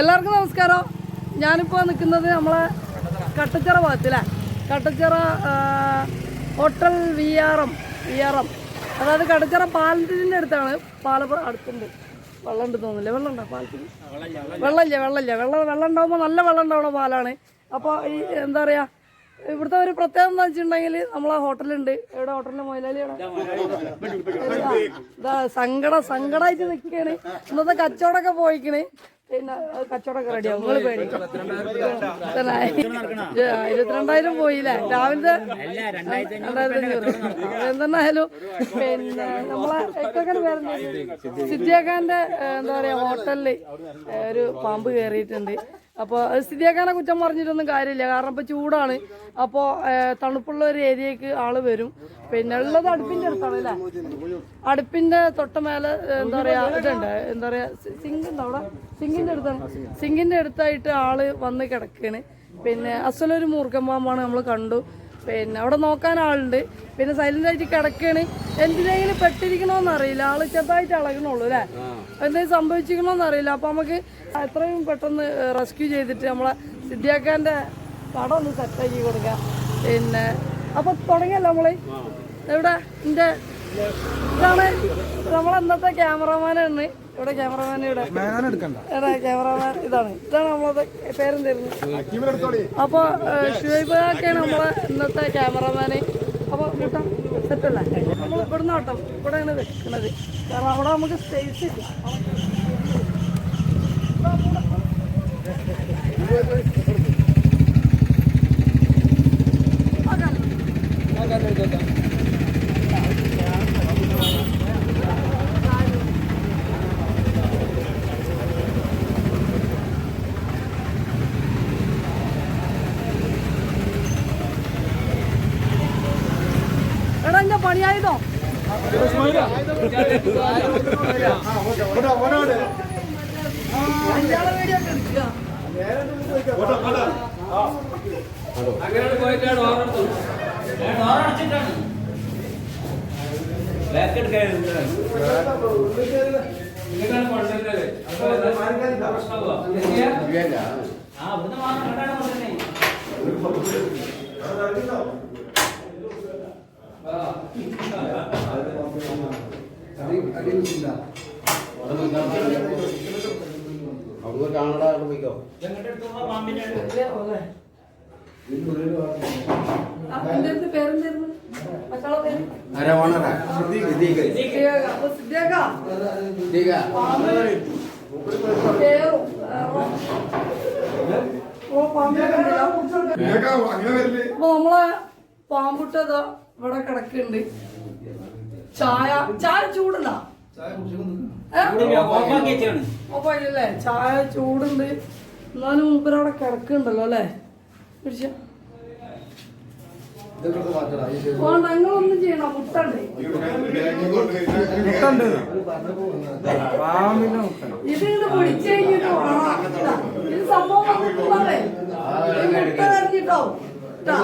എല്ലാവർക്കും നമസ്കാരം. ഞാനിപ്പോൾ നിൽക്കുന്നത് നമ്മളെ Kattachira ഭാഗത്തില്ലേ Kattachira hotel V R M V R M അതായത് കട്ടച്ചിറ പാലത്തിന്റെ അടുത്താണ്. പാലപ്പുറം അടുത്തുണ്ട്. വെള്ളം ഉണ്ട് തോന്നുന്നില്ല? വെള്ളം ഉണ്ടോ പാലത്തിൽ വെള്ളമില്ല വെള്ളമില്ല. വെള്ളം വെള്ളം ഉണ്ടാകുമ്പോൾ നല്ല വെള്ളം ഉണ്ടാവുന്ന പാലാണ്. അപ്പോൾ ഈ എന്താ പറയുക ഇവിടുത്തെ ഒരു പ്രത്യേകത എന്താ വെച്ചിട്ടുണ്ടെങ്കിൽ നമ്മളെ ഹോട്ടലുണ്ട്. എവിടെ ഹോട്ടലിന്റെ മൊയിലാലിയാണ് സങ്കടം സങ്കടമായിട്ട് നിൽക്കുകയാണ് ഇന്നത്തെ കച്ചവടമൊക്കെ പോയിക്കണ്. പിന്നെ കച്ചവടമൊക്കെ റെഡിയാവും നിങ്ങൾ പേടി. ഇരുപത്തിരണ്ടായിരം പോയില്ലേ? രാവിലത്തെ എന്തെന്നായാലും പിന്നെ നമ്മളെ ഇക്കൊക്കെ പേരുണ്ട് സിദ്ധിയാക്കാന്റെ എന്താ പറയാ ഹോട്ടലിൽ ഒരു പാമ്പ് കയറിയിട്ടുണ്ട് അപ്പോൾ സ്ഥിതിയാക്കാനെ കുറ്റം പറഞ്ഞിട്ടൊന്നും കാര്യമില്ല. കാരണം ഇപ്പോൾ ചൂടാണ്. അപ്പോൾ തണുപ്പുള്ള ഒരു ഏരിയക്ക് ആൾ വരും. പിന്നെ ഉള്ളത് അടുപ്പിന്റെ അടുത്താണ് അല്ലേ? അടുപ്പിന്റെ തൊട്ട മേലെ എന്താ പറയാ ഇതുണ്ട്. എന്താ പറയാ സിങ്ക് ഉണ്ടോ അവിടെ? സിങ്കിന്റെ അടുത്താണ്. സിങ്കിന്റെ അടുത്തായിട്ട് ആൾ വന്ന് കിടക്കാണ്. പിന്നെ അസലൊരു മൂർഖൻ പാമ്പാണ് നമ്മൾ കണ്ടു. പിന്നെ അവിടെ നോക്കാൻ ആളുണ്ട്. പിന്നെ സൈലന്റ് ആയിട്ട് കിടക്കാണ്. എന്തിനെങ്കിലും പെട്ടിരിക്കണോന്ന് അറിയില്ല. ആൾ ചെറുതായിട്ട് ഇളകണുള്ളൂ അല്ലേ? എന്തെങ്കിലും സംഭവിച്ചിരിക്കണോന്ന് അറിയില്ല. അപ്പൊ നമുക്ക് എത്രയും പെട്ടെന്ന് റെസ്ക്യൂ ചെയ്തിട്ട് നമ്മളെ സിദ്ധിയാക്കാന്റെ പടം ഒന്ന് സെറ്റാക്കി കൊടുക്കാം. പിന്നെ അപ്പൊ തുടങ്ങിയല്ലോ നമ്മൾ. ഇവിടെ എന്റെ ഇതാണ് നമ്മളെ ക്യാമറമാനാണ് ഇവിടെ ക്യാമറമാൻ ഇവിടെ. എടാ ക്യാമറമാൻ ഇതാണ്. ഇതാണ് നമ്മളത് പേരെന്തായിരുന്നു? അപ്പൊ ഷുബാക്കാണ് നമ്മളെ ഇന്നത്തെ ക്യാമറമാന് അപ്പൊ കൂട്ടം സെറ്റല്ല നമ്മൾ ഇവിടുന്ന് ഇവിടെ ഇവിടെയാണ് വെക്കുന്നത് കാരണം അവിടെ നമുക്ക് സ്പേസ് ഇല്ല. എടാ അങ്ങനെ പോയിട്ടാണ് ഓർമ്മ ഓർമ്മിച്ചിട്ടാണ് ബാക്ക് എടുക്കാൻ നിങ്ങൾക്കാണ് കൊണ്ടുവരുന്നത്. ആ അവിടുന്ന് മാത്രം കണ്ടാണ് കൊണ്ടുവരുന്നത്. അവിടെ കാണടാ അവിടെ പോയിക്കോ. എങ്ങോട്ട് എടുത്തുമ്പോ നമ്മളെ പാമ്പുട്ടത് ഇവിടെ കിടക്കുന്നുണ്ട് ചായ ചായ ചൂടുണ്ടാ? അല്ലേ ചായ ചൂടുണ്ട്. എന്നാലും മൂപ്പരവിടെ കിടക്കുന്നുണ്ടല്ലോ അല്ലേ? പിടിച്ച. വേണ്ട നിങ്ങളൊന്നും ചെയ്യണം മുട്ടുണ്ട്. ഇത് ഇത് പിടിച്ചു കഴിഞ്ഞിട്ട് ഇതാ, സംഭവം വന്നിട്ടുള്ളതേ മുട്ട കറിഞ്ഞിട്ടോ ഇതാ.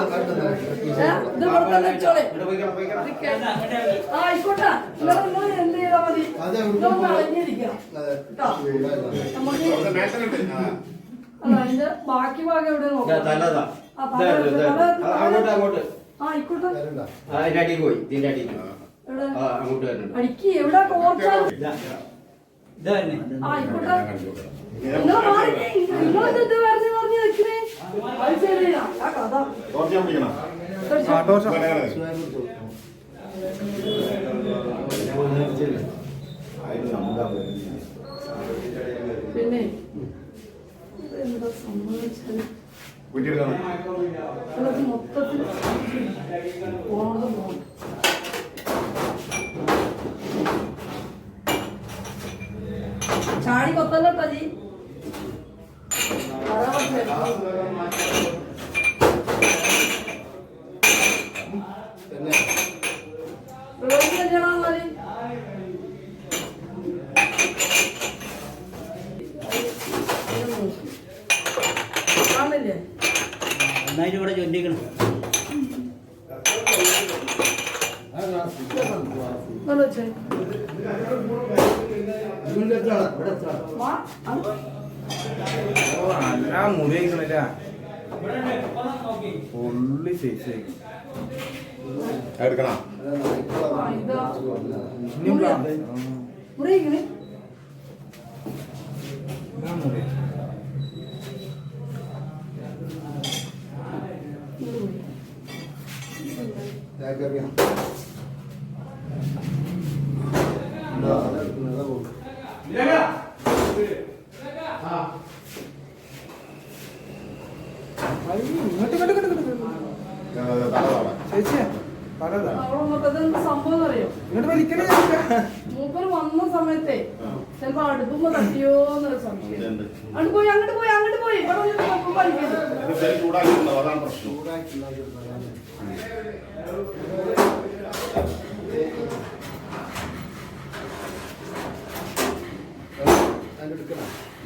ഇവിടെ വെച്ചോളെ ആ ആയിക്കോട്ടെ. നിങ്ങൾ നിങ്ങൾ എന്ത് ചെയ്താൽ മതി? നിങ്ങളൊന്ന് അടങ്ങിയിരിക്കണം കേട്ടോ നമുക്ക് അതിന്റെ ബാക്കി ഭാഗം എവിടെ അങ്ങോട്ട് അങ്ങോട്ട്. ആ ആയിക്കോട്ടെ ആ ഇതിന്റെ അടിയിൽ പോയി ഇതിന്റെ അടിയിൽ അങ്ങോട്ട് വരുന്നുണ്ട്. അടിക്ക് എവിടെ ആ, ആയിക്കോട്ടെ നിങ്ങൾ മാറി നിങ്ങളിത് ഇത് വരഞ്ഞ് പറഞ്ഞ് വെക്കണേ. അത് ശരിയാ ആ കഥ. പിന്നെ അത് മൊത്തത്തിൽ പോണത് പോകണം ചാടി കൊത്തല്ലോ തജി കാണില്ലേ ഇവിടെ ചൊല്ലിക്കണം നോക്കി ഫുള്ളി സൈസ് എടുക്കണോ. ഇനിയും മുറിയാ? ለገበያ കപ്പ വലിക്കരുത് ചൂടാക്കിയിട്ടുണ്ടോ അതാണ് പ്രശ്നം.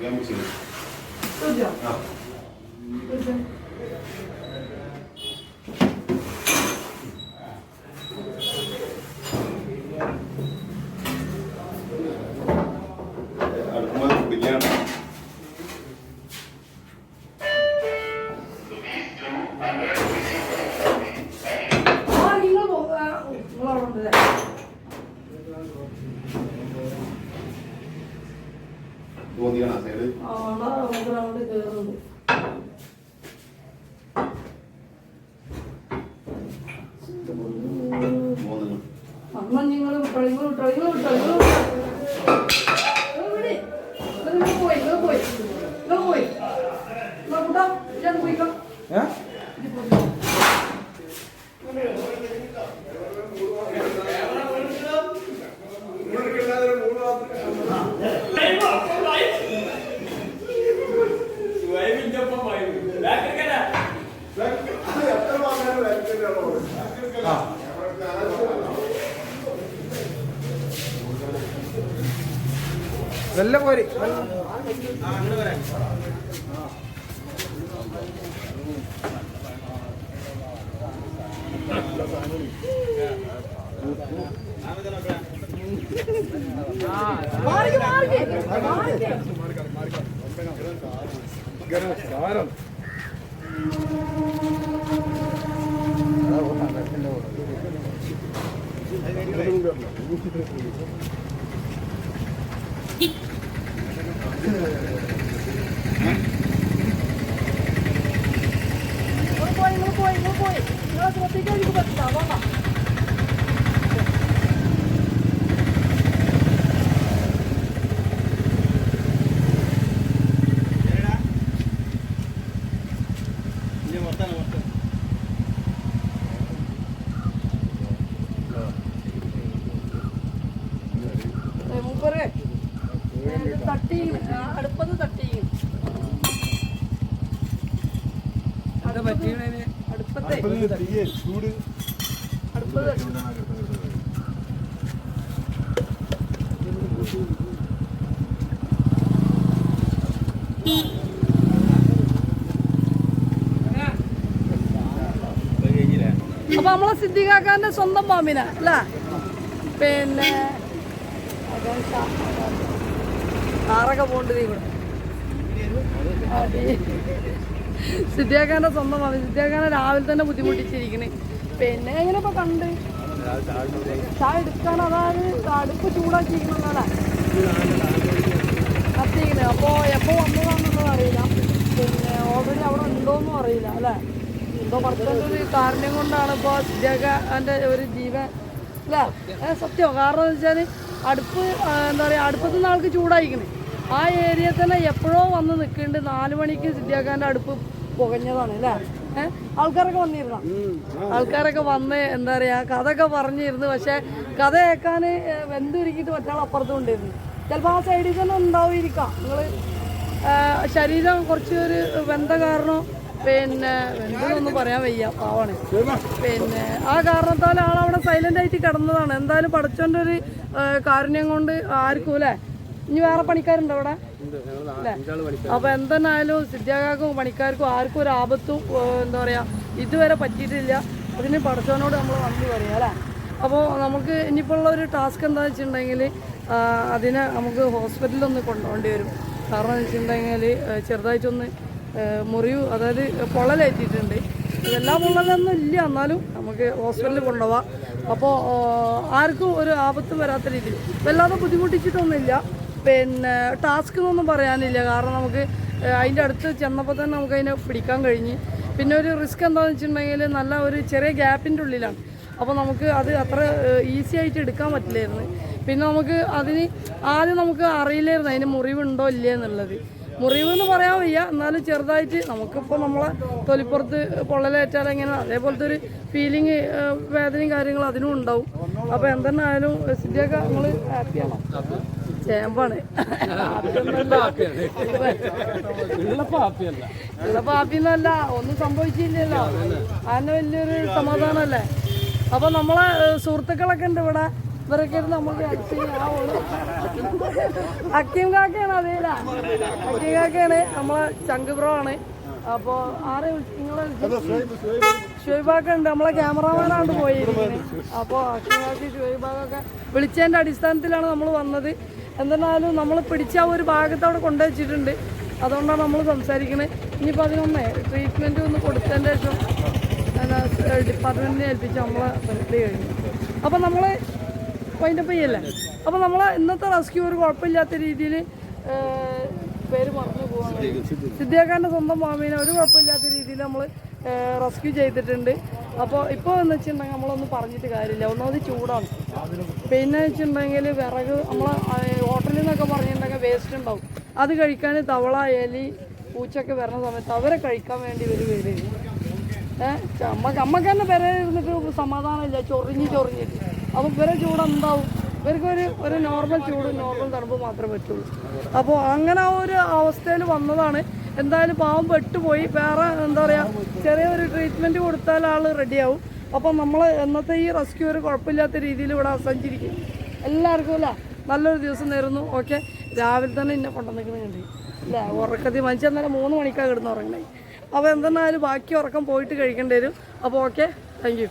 ഞാൻ ചെയ്തു. ആ. minuto, minuto. വെല്ല പോരി മാറിക്ക് മാറിക്ക് മാറിക്ക് നിങ്ങൾ പോയി നിങ്ങൾ പോയി നിങ്ങൾ പോയി നിങ്ങൾ ശ്രദ്ധിക്കാൻ എനിക്ക് പറ്റില്ല അതുകൊണ്ടാ ഏ, മൂപ്പരെ ഇത് തട്ടി അടുപ്പത് തട്ടി അടുപ്പത്തെ അടുപ്പത് തട്ടി. അപ്പൊ നമ്മളെ സിദ്ധികാക്കാന്റെ സ്വന്തം മാമിന അല്ല? പിന്നെ കാറൊക്കെ പോകേണ്ടത് ഇവിടെ. സിദ്ധിയാക്കാന്റെ സിദ്ധിയാക്കാന്റെ സ്വന്തം മതി സിദ്ധിയാക്കാനെ രാവിലെ തന്നെ ബുദ്ധിമുട്ടിച്ചിരിക്കണ്. പിന്നെ എങ്ങനെ ഇപ്പൊ കണ്ട്? ചായ എടുക്കാൻ അതായത് അടുപ്പ് ചൂടാക്കിയിരിക്കുന്നതാണ് കത്തിക്കണേ അപ്പോ എപ്പോ വന്നതാണെന്നുള്ളത് അറിയില്ല. പിന്നെ ഓൾറെഡി അവിടെ ഉണ്ടോന്നും അറിയില്ല അല്ലേ? എന്തോ പറഞ്ഞൊരു കാരണം കൊണ്ടാണ് ഇപ്പോൾ സിദ്ധിയാക്കാന്റെ ഒരു ജീവൻ അല്ലേ? സത്യം. കാരണം എന്ന് വെച്ചാൽ അടുപ്പ് എന്താ പറയുക അടുപ്പത്തുനിന്ന് ആൾക്ക് ചൂടായിക്കണേ. ആ ഏരിയ തന്നെ എപ്പോഴോ വന്ന് നിൽക്കുന്നുണ്ട്. നാല് മണിക്ക് സിദ്ധിയാക്കാന്റെ അടുപ്പ് പുകഞ്ഞതാണ് അല്ലേ? ഏഹ് ആൾക്കാരൊക്കെ വന്നിരുന്നു? ആൾക്കാരൊക്കെ വന്ന് എന്താ പറയാ കഥയൊക്കെ പറഞ്ഞിരുന്നു. പക്ഷെ കഥ കേൾക്കാൻ വെന്തുരുക്കിയിട്ട് മറ്റാൾ അപ്പുറത്തും ഉണ്ടായിരുന്നു ചിലപ്പോൾ ആ സൈഡിൽ തന്നെ ഉണ്ടാവുമായിരിക്കാം. നിങ്ങൾ ശരീരം കുറച്ച് ഒരു വെന്ത കാരണം പിന്നെ വെന്തൊന്നും പറയാൻ വയ്യ പാവാണ്. പിന്നെ ആ കാരണത്താൽ ആളവിടെ സൈലന്റ് ആയിട്ട് കിടന്നതാണ്. എന്തായാലും പടച്ചോന്റെ ഒരു കാരുണ്യം കൊണ്ട് ആർക്കും അല്ലേ? ഇനി വേറെ പണിക്കാരുണ്ടോ അവിടെ? അപ്പൊ എന്തെന്നായാലും സിദ്ധ്യാകാർക്കും പണിക്കാർക്കും ആർക്കും ഒരു ആപത്തും എന്താ പറയാ ഇതുവരെ പറ്റിയിട്ടില്ല. അതിന് പഠിച്ചവനോട് നമ്മൾ വന്നു പറയാം അല്ലേ? അപ്പോൾ നമുക്ക് ഇനിയിപ്പോൾ ഉള്ള ഒരു ടാസ്ക് എന്താ വെച്ചിട്ടുണ്ടെങ്കിൽ അതിനെ നമുക്ക് ഹോസ്പിറ്റലിൽ ഒന്ന് കൊണ്ടുപോകേണ്ടി വരും. കാരണം എന്ന് വെച്ചിട്ടുണ്ടെങ്കിൽ ചെറുതായിട്ടൊന്ന് മുറിവ് അതായത് പൊള്ളലേറ്റിട്ടുണ്ട്. ഇതെല്ലാം പൊള്ളലൊന്നും ഇല്ല. എന്നാലും നമുക്ക് ഹോസ്പിറ്റലിൽ കൊണ്ടുപോവാം. അപ്പോൾ ആർക്കും ഒരു ആപത്തും വരാത്ത രീതിയിൽ. വല്ലാതെ ബുദ്ധിമുട്ടിച്ചിട്ടൊന്നുമില്ല. പിന്നെ ടാസ്ക് എന്നൊന്നും പറയാനില്ല. കാരണം നമുക്ക് അതിന്റെ അടുത്ത് ചെന്നപ്പോൾ തന്നെ നമുക്ക് അതിനെ പിടിക്കാൻ കഴിഞ്ഞ്. പിന്നെ ഒരു റിസ്ക് എന്താണെന്ന് വെച്ചിട്ടുണ്ടെങ്കിൽ നല്ല ഒരു ചെറിയ ഗ്യാപ്പിന്റെ ഉള്ളിലാണ്. അപ്പോൾ നമുക്ക് അത് അത്ര ഈസി ആയിട്ട് എടുക്കാൻ പറ്റില്ലായിരുന്നു. പിന്നെ നമുക്ക് അതിന് ആദ്യം നമുക്ക് അറിയില്ലായിരുന്നു അതിന് മുറിവുണ്ടോ ഇല്ലേ എന്നുള്ളത്. മുറിവ് എന്ന് പറയാൻ വയ്യ. എന്നാലും ചെറുതായിട്ട് നമുക്കിപ്പോൾ നമ്മളെ തൊലിപ്പുറത്ത് പൊള്ളലേറ്റാൽ എങ്ങനെ അതേപോലത്തെ ഒരു ഫീലിംഗ് വേദനയും കാര്യങ്ങളും അതിനും ഉണ്ടാവും. അപ്പോൾ എന്തെന്നായാലും സിദ്ധിയൊക്കെ നമ്മൾ ഹാപ്പിയാണോ ചേമ്പാണ് ഹാപ്പിന്നല്ല ഒന്നും സംഭവിച്ചില്ലല്ലോ. അതിന് വലിയൊരു സമാധാനമല്ലേ അപ്പൊ നമ്മളെ സുഹൃത്തുക്കളൊക്കെ ഉണ്ട് ഇവിടെ. ഇവരൊക്കെ നമുക്ക്. അക്കീം കാക്കയാണ് അതേല അക്കീം കാക്കയാണ് നമ്മളെ ചങ്കുബ്രോ ആണ്. അപ്പൊ ആരെ നിങ്ങളെ ഷുഹൈബാക്ക ഉണ്ട്. നമ്മളെ ക്യാമറമാനാണ് പോയിരിക്കുന്നത്. അപ്പോൾ അക്കീമാക്കി ഷുഹൈബാക്കൊക്കെ വിളിച്ചതിന്റെ അടിസ്ഥാനത്തിലാണ് നമ്മൾ വന്നത്. എന്തെന്നാലും നമ്മൾ പിടിച്ച ആ ഒരു ഭാഗത്ത് അവിടെ കൊണ്ടുവച്ചിട്ടുണ്ട് അതുകൊണ്ടാണ് നമ്മൾ സംസാരിക്കുന്നത് ഇനിയിപ്പോൾ അതിനൊന്നേ ട്രീറ്റ്മെന്റ് ഒന്ന് കൊടുത്തതിന്റെ ശേഷം ഡിപ്പാർട്ട്മെന്റിനെ ഏൽപ്പിച്ച് നമ്മളെ പരിപാടി കഴിഞ്ഞു. അപ്പോൾ നമ്മൾ വൈൻഡപ്പ് ചെയ്യല്ലേ? അപ്പോൾ നമ്മൾ ഇന്നത്തെ റെസ്ക്യൂ ഒരു കുഴപ്പമില്ലാത്ത രീതിയിൽ പേര് മറന്നു പോവാണ്. സിദ്ധിയാക്കാന്റെ സ്വന്തം മാമീനെ ഒരു കുഴപ്പമില്ലാത്ത രീതിയിൽ നമ്മൾ റെസ്ക്യൂ ചെയ്തിട്ടുണ്ട്. അപ്പോൾ ഇപ്പോൾ എന്ന് വെച്ചിട്ടുണ്ടെങ്കിൽ നമ്മളൊന്നും പറഞ്ഞിട്ട് കാര്യമില്ല. ഒന്നാമത് ചൂടാണ്. പിന്നെ വെച്ചിട്ടുണ്ടെങ്കിൽ വിറക് നമ്മൾ ഹോട്ടലിൽ നിന്നൊക്കെ പറഞ്ഞിട്ടുണ്ടെങ്കിൽ വേസ്റ്റ് ഉണ്ടാവും. അത് കഴിക്കാൻ തവള എലി പൂച്ചൊക്കെ വരുന്ന സമയത്ത് അവരെ കഴിക്കാൻ വേണ്ടി ഇവർ വരും. ഏഹ് അമ്മയ്ക്ക് അമ്മയ്ക്ക് തന്നെ പെര ഇരുന്നിട്ട് സമാധാനമില്ല ചൊറിഞ്ഞ് ചൊറിഞ്ഞിട്ട് അപ്പം ഇവരെ ചൂട് എന്താവും? ഇവർക്ക് ഒരു ഒരു നോർമൽ ചൂട് നോർമൽ തണുപ്പ് മാത്രമേ പറ്റുള്ളൂ. അപ്പോൾ അങ്ങനെ ആ ഒരു അവസ്ഥയിൽ വന്നതാണ് എന്തായാലും പാവം പെട്ടുപോയി. വേറെ എന്താ പറയുക ചെറിയൊരു ട്രീറ്റ്മെന്റ് കൊടുത്താൽ ആൾ റെഡിയാവും അപ്പം നമ്മൾ എന്നത്തെ ഈ റെസ്ക്യൂ ഒരു കുഴപ്പമില്ലാത്ത രീതിയിൽ ഇവിടെ അവസാനിച്ചിരിക്കും. എല്ലാവർക്കും അല്ല? നല്ലൊരു ദിവസം നേരുന്നു. ഓക്കെ രാവിലെ തന്നെ എന്നെ കൊണ്ടുവന്നിരിക്കുന്നുണ്ട് അല്ലേ? ഉറക്കത്തിൽ മനുഷ്യൻ തന്നെ മൂന്ന് മണിക്കാണ് കിടന്ന് ഉറങ്ങണേ. അപ്പോൾ എന്തെന്നായാലും ബാക്കി ഉറക്കം പോയിട്ട് കഴിക്കേണ്ടി വരും. അപ്പോൾ ഓക്കെ താങ്ക്